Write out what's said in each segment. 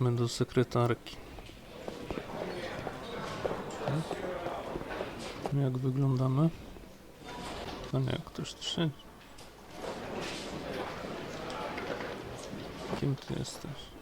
Idźmy do sekretarki. Hmm? Jak wyglądamy? No nie, ktoś trzy. Kim ty jesteś?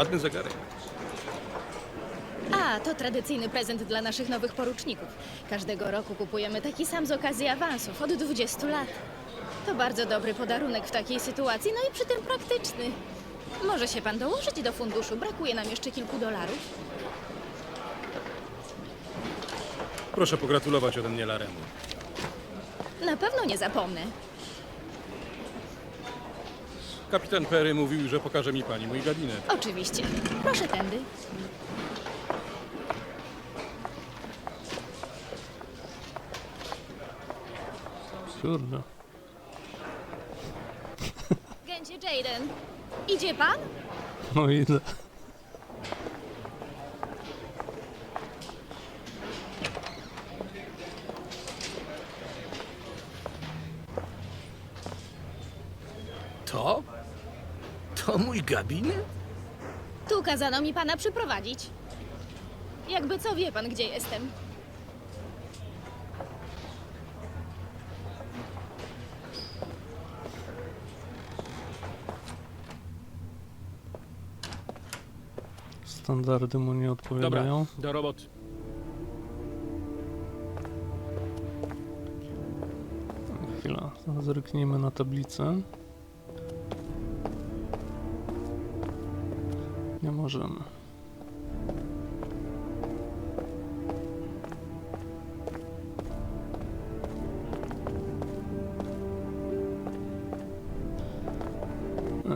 Ładny zegarek. A, to tradycyjny prezent dla naszych nowych poruczników. Każdego roku kupujemy taki sam z okazji awansów od 20 lat. To bardzo dobry podarunek w takiej sytuacji, no i przy tym praktyczny. Może się pan dołożyć do funduszu, brakuje nam jeszcze kilku dolarów. Proszę pogratulować ode mnie Laremu. Na pewno nie zapomnę. Kapitan Perry mówił, że pokaże mi pani mój gabinet. Oczywiście. Proszę tędy. Kurde. Gęcie Jaden. Idzie pan? No ile? To? To mój gabinet? Tu kazano mi pana przyprowadzić. Jakby co wie pan, gdzie jestem. Standardy mu nie Dobra, odpowiadają. do roboty. Chwila, zerknijmy na tablicę. Możemy.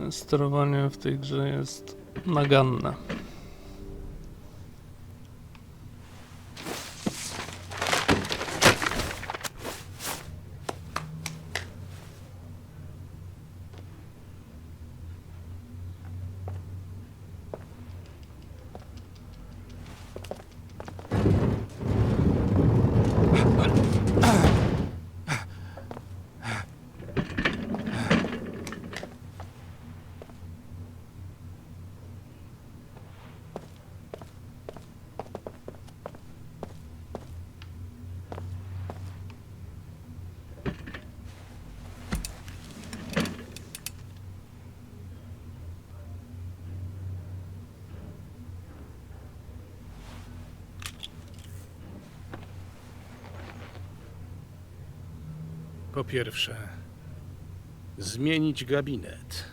E, Sterowanie w tej grze jest naganne. Po pierwsze, zmienić gabinet.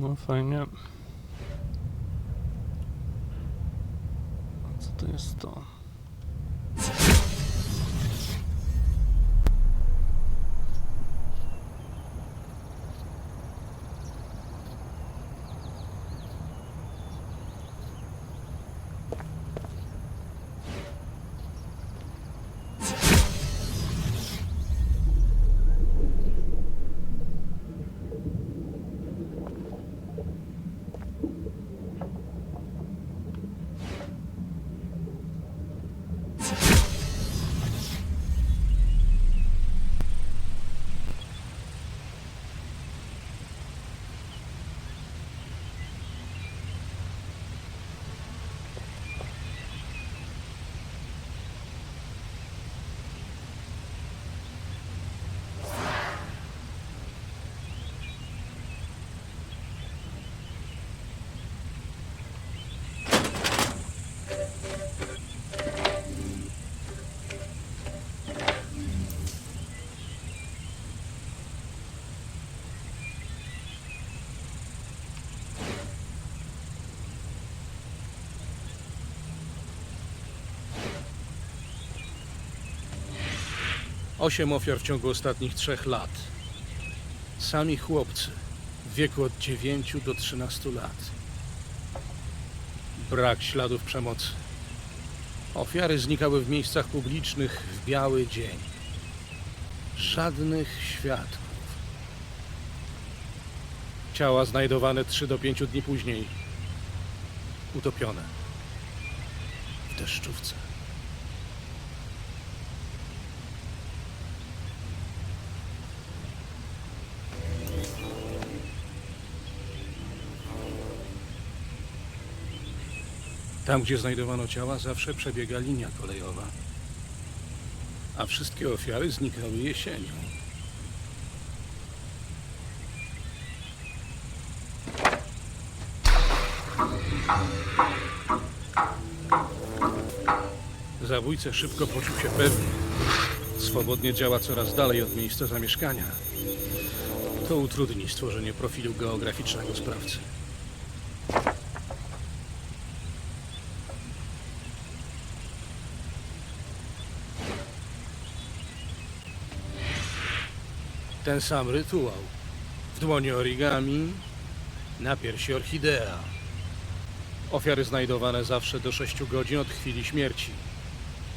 No fajnie. Co to jest to? Osiem ofiar w ciągu ostatnich trzech lat. Sami chłopcy w wieku od 9 do 13 lat. Brak śladów przemocy. Ofiary znikały w miejscach publicznych w biały dzień. Żadnych świadków. Ciała znajdowane 3 do 5 dni później. Utopione. W deszczówce. Tam, gdzie znajdowano ciała, zawsze przebiega linia kolejowa. A wszystkie ofiary znikały jesienią. Zabójca szybko poczuł się pewnie. Swobodnie działa coraz dalej od miejsca zamieszkania. To utrudni stworzenie profilu geograficznego sprawcy. Ten sam rytuał. W dłoni origami, na piersi orchidea. Ofiary znajdowane zawsze do 6 godzin od chwili śmierci.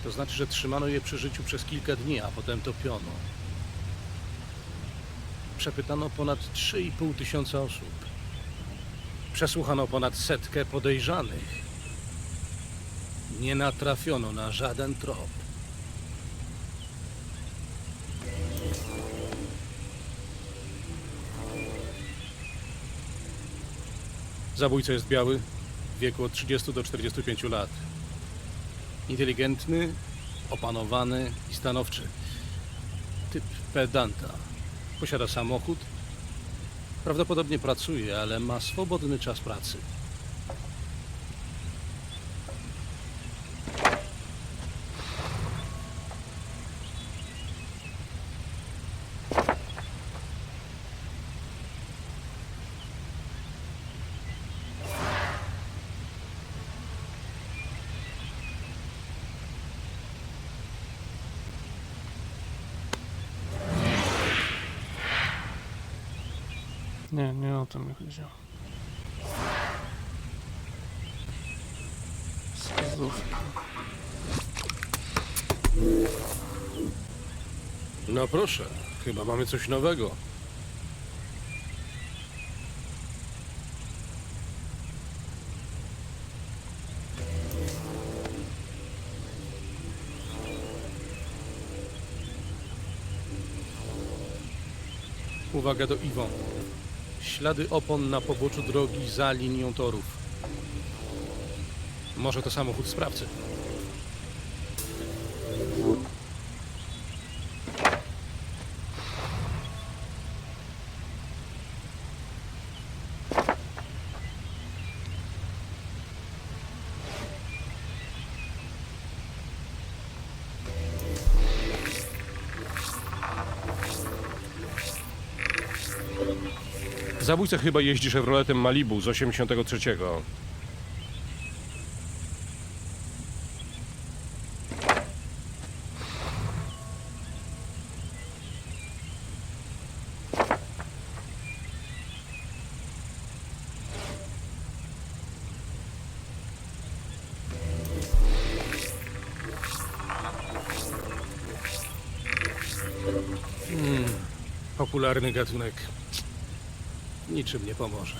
To znaczy, że trzymano je przy życiu przez kilka dni, a potem topiono. Przepytano ponad 3,5 tysiąca osób. Przesłuchano ponad setkę podejrzanych. Nie natrafiono na żaden trop. Zabójca jest biały, w wieku od 30 do 45 lat. Inteligentny, opanowany i stanowczy. Typ pedanta. Posiada samochód. Prawdopodobnie pracuje, ale ma swobodny czas pracy. Nie, nie o to mi chodziło. No proszę, chyba mamy coś nowego. Uwaga do Iwon. Ślady opon na poboczu drogi za linią torów. Może to samochód sprawcy. Zabójca chyba jeździ Chevroletem Malibu z 83. Popularny gatunek. Niczym nie pomoże.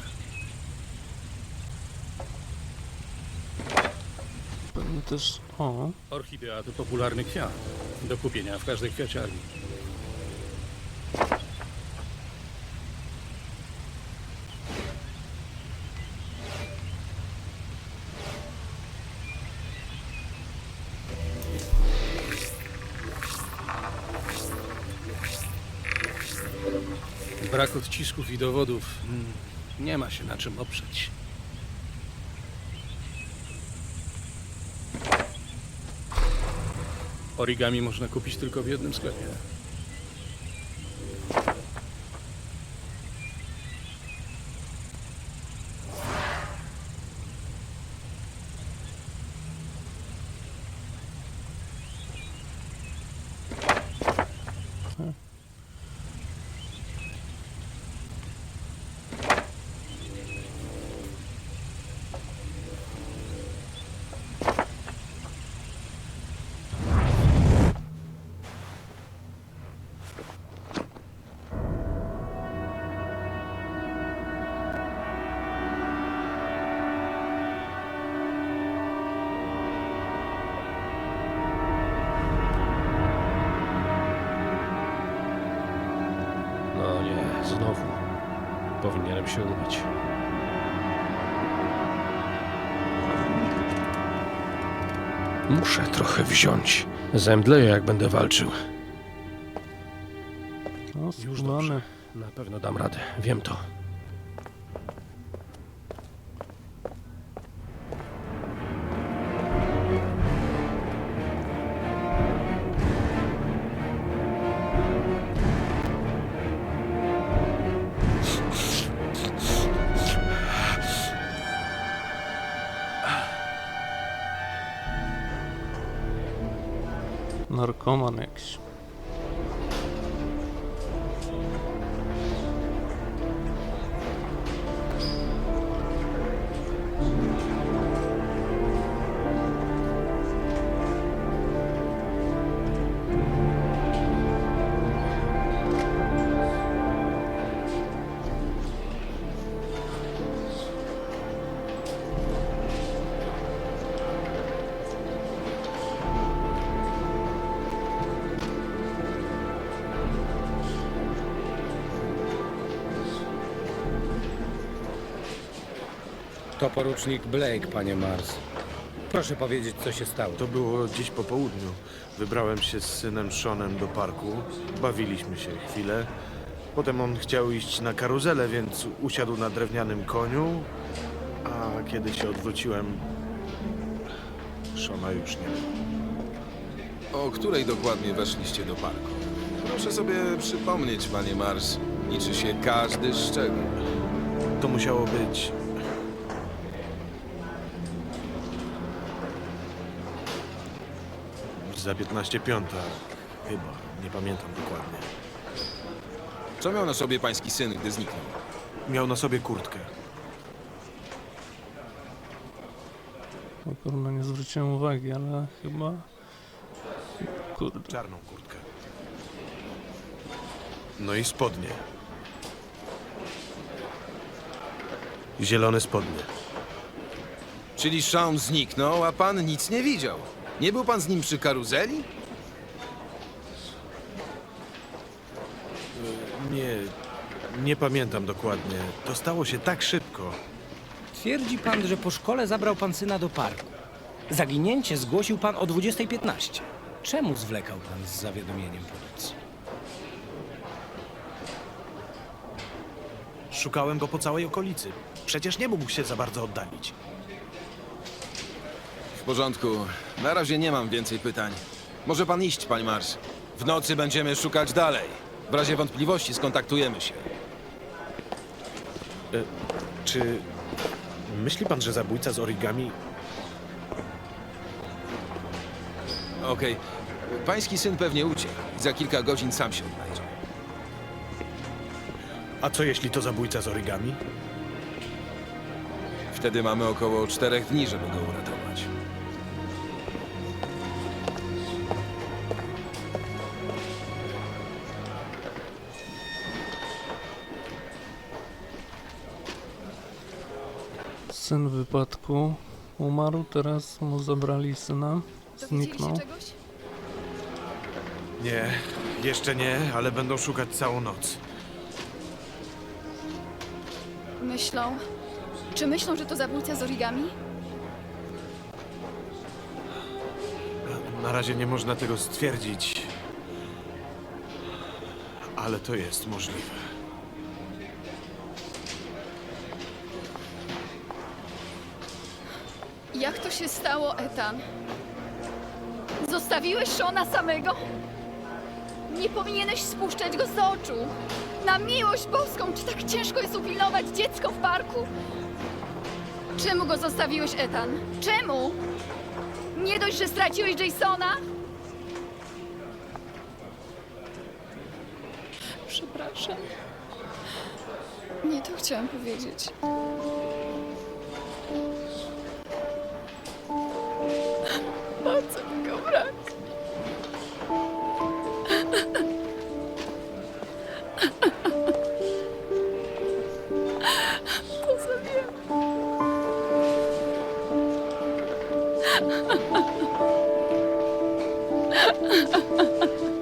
Pewnie też... O, Orchidea to popularny kwiat. Do kupienia w każdej kwiaciarni. Odcisków i dowodów. Mm, Nie ma się na czym oprzeć. Origami można kupić tylko w jednym sklepie. Muszę trochę wziąć. Zemdleję, jak będę walczył. No, Już dobrze. Na pewno dam radę. Wiem to. To porucznik Blake, panie Mars. Proszę powiedzieć, co się stało. To było dziś po południu. Wybrałem się z synem Seanem do parku. Bawiliśmy się chwilę. Potem on chciał iść na karuzelę, więc usiadł na drewnianym koniu. A kiedy się odwróciłem, Shona już nie było. O której dokładnie weszliście do parku? Proszę sobie przypomnieć, panie Mars. Liczy się każdy szczegół. To musiało być. Za 15 piąta. Chyba. Nie pamiętam dokładnie. Co miał na sobie pański syn, gdy zniknął? Miał na sobie kurtkę. O kurna, nie zwróciłem uwagi, ale chyba... Kurde. Czarną kurtkę. No i spodnie. Zielone spodnie. Czyli Sean zniknął, a pan nic nie widział. Nie był pan z nim przy karuzeli? Nie, nie pamiętam dokładnie. To stało się tak szybko. Twierdzi pan, że po szkole zabrał pan syna do parku. Zaginięcie zgłosił pan o 20.15. Czemu zwlekał pan z zawiadomieniem policji? Szukałem go po całej okolicy. Przecież nie mógł się za bardzo oddalić. W porządku. Na razie nie mam więcej pytań. Może pan iść, panie Mars. W nocy będziemy szukać dalej. W razie wątpliwości skontaktujemy się. Czy myśli pan, że zabójca z origami Okej. Pański syn pewnie uciekł. Za kilka godzin sam się odnajdzie. A co jeśli to zabójca z origami? Wtedy mamy około czterech dni, żeby go uratować. Syn w wypadku umarł, teraz mu zabrali syna. Zniknął. czegoś? Nie, jeszcze nie, ale będą szukać całą noc. Myślą. Czy myślą, że to zabójca z origami? Na razie nie można tego stwierdzić. Ale to jest możliwe. Jak to się stało, Ethan? Zostawiłeś Shona samego? Nie powinieneś spuszczać go z oczu. Na miłość boską, czy tak ciężko jest upilnować dziecko w parku? Czemu go zostawiłeś, Ethan? Czemu? Nie dość, że straciłeś Jasona? Przepraszam. Nie to chciałam powiedzieć. 哈哈哈哈哈！哈哈哈哈哈！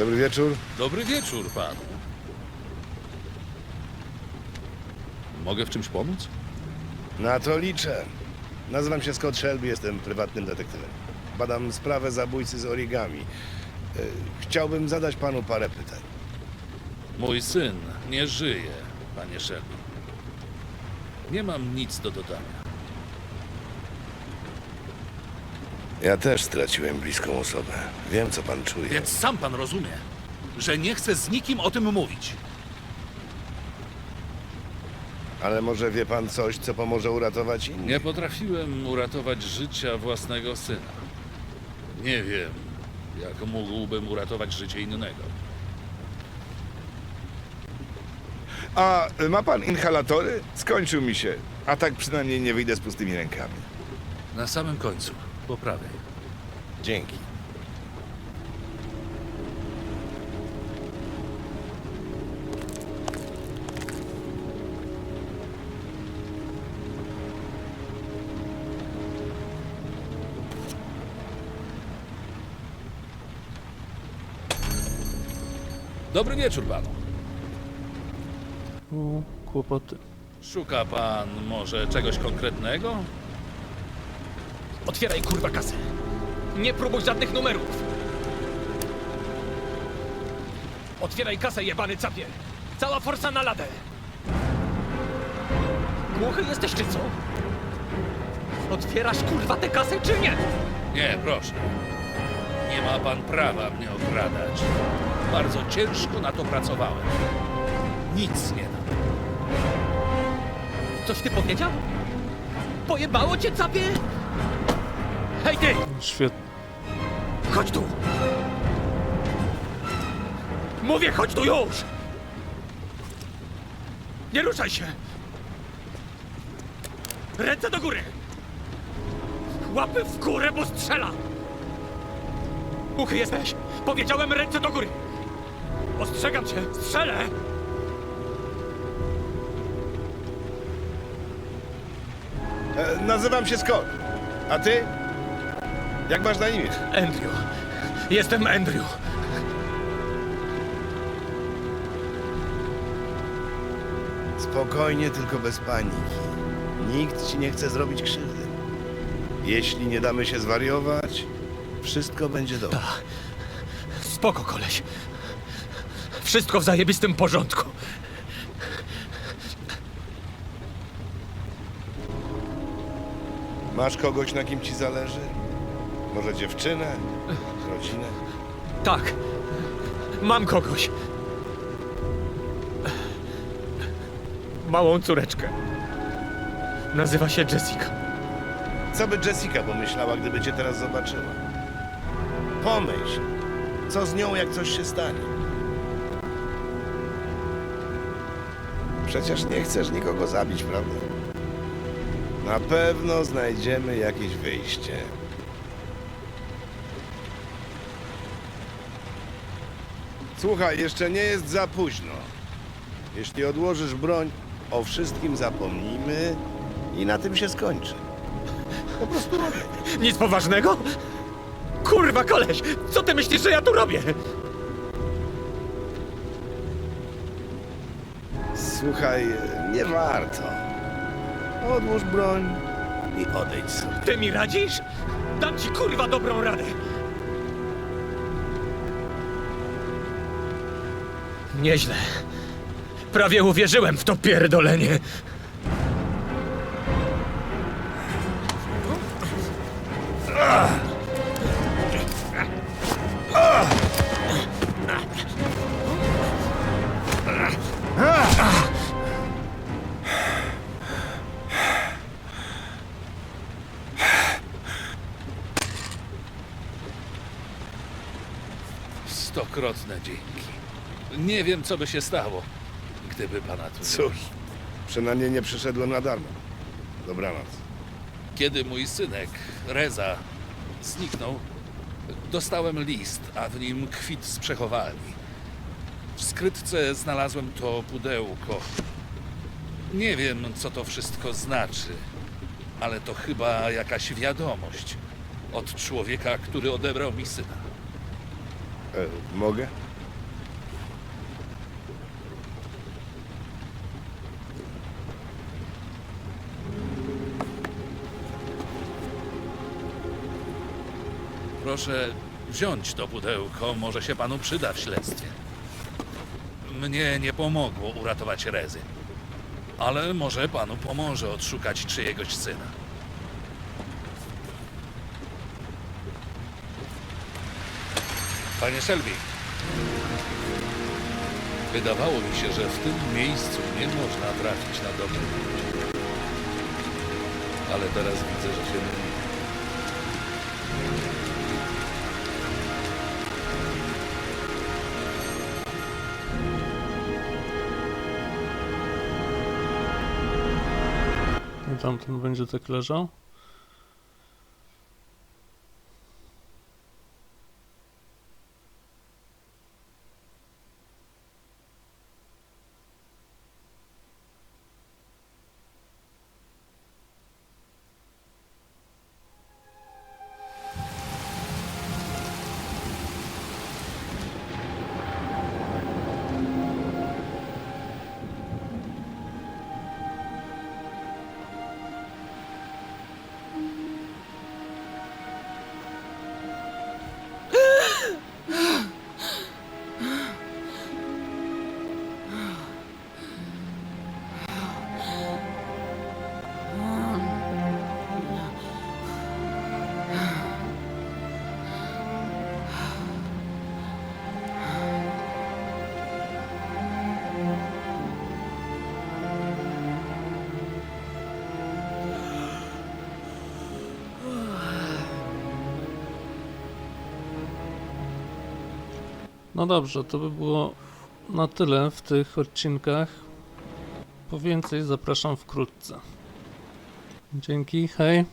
Dobry wieczór. Dobry wieczór panu. Mogę w czymś pomóc? Na to liczę. Nazywam się Scott Shelby, jestem prywatnym detektywem. Badam sprawę zabójcy z origami. E, Chciałbym zadać panu parę pytań. Mój syn nie żyje, panie Shelby. Nie mam nic do dodania. Ja też straciłem bliską osobę. Wiem, co pan czuje. Więc sam pan rozumie, że nie chcę z nikim o tym mówić. Ale może wie pan coś, co pomoże uratować innych? Nie potrafiłem uratować życia własnego syna. Nie wiem, jak mógłbym uratować życie innego. A y, ma pan inhalatory? Skończył mi się. A tak przynajmniej nie wyjdę z pustymi rękami. Na samym końcu, po prawej. Dzięki. Dobry wieczór panu. Kłopoty. Szuka pan może czegoś konkretnego? Otwieraj kurwa kasę. Nie próbuj żadnych numerów. Otwieraj kasę, jebany capie. Cała forsa na ladę. Głuchy jesteś czy co? Otwierasz kurwa tę kasę czy nie? Nie, proszę. Nie ma pan prawa mnie okradać. Bardzo ciężko na to pracowałem. Nic nie dam. Coś ty powiedział? Pojebało cię capie? Hej ty! Świetnie. Chodź tu! Mówię, chodź tu już! Nie ruszaj się! Ręce do góry! Łapy w górę, bo strzela! Uchy jesteś! Powiedziałem ręce do góry! Ostrzegam cię! Strzelę! E, nazywam się Scott. A ty? Jak masz na imię? Andrew. Jestem Andrew. Spokojnie, tylko bez paniki. Nikt ci nie chce zrobić krzywdy. Jeśli nie damy się zwariować, wszystko będzie dobrze. Spoko, koleś. Wszystko w zajebistym porządku. Masz kogoś, na kim ci zależy? Może dziewczynę? Rodzinę? Tak. Mam kogoś. Małą córeczkę. Nazywa się Jessica. Co by Jessica pomyślała, gdyby cię teraz zobaczyła? Pomyśl, co z nią, jak coś się stanie? Przecież nie chcesz nikogo zabić, prawda? Na pewno znajdziemy jakieś wyjście. Słuchaj, jeszcze nie jest za późno. Jeśli odłożysz broń, o wszystkim zapomnijmy i na tym się skończy. Po prostu robię. Nic poważnego? Kurwa, koleś! Co ty myślisz, że ja tu robię? Słuchaj, nie warto. Odłóż broń i odejdź sobie. Ty mi radzisz? Dam ci kurwa dobrą radę. Nieźle. Prawie uwierzyłem w to pierdolenie. Nie wiem, co by się stało, gdyby pana tu nie Cóż, przynajmniej nie przyszedłem na darmo. Dobranoc. Kiedy mój synek, Reza, zniknął, dostałem list, a w nim kwit z przechowalni. W skrytce znalazłem to pudełko. Nie wiem, co to wszystko znaczy, ale to chyba jakaś wiadomość od człowieka, który odebrał mi syna. E, mogę? Proszę wziąć to pudełko, może się panu przyda w śledztwie. Mnie nie pomogło uratować Rezy, ale może panu pomoże odszukać czyjegoś syna. Panie Shelby, wydawało mi się, że w tym miejscu nie można trafić na dobry. Ale teraz widzę, że się myli. Tamten będzie tak leżał. No dobrze, to by było na tyle w tych odcinkach. Po więcej zapraszam wkrótce. Dzięki, hej.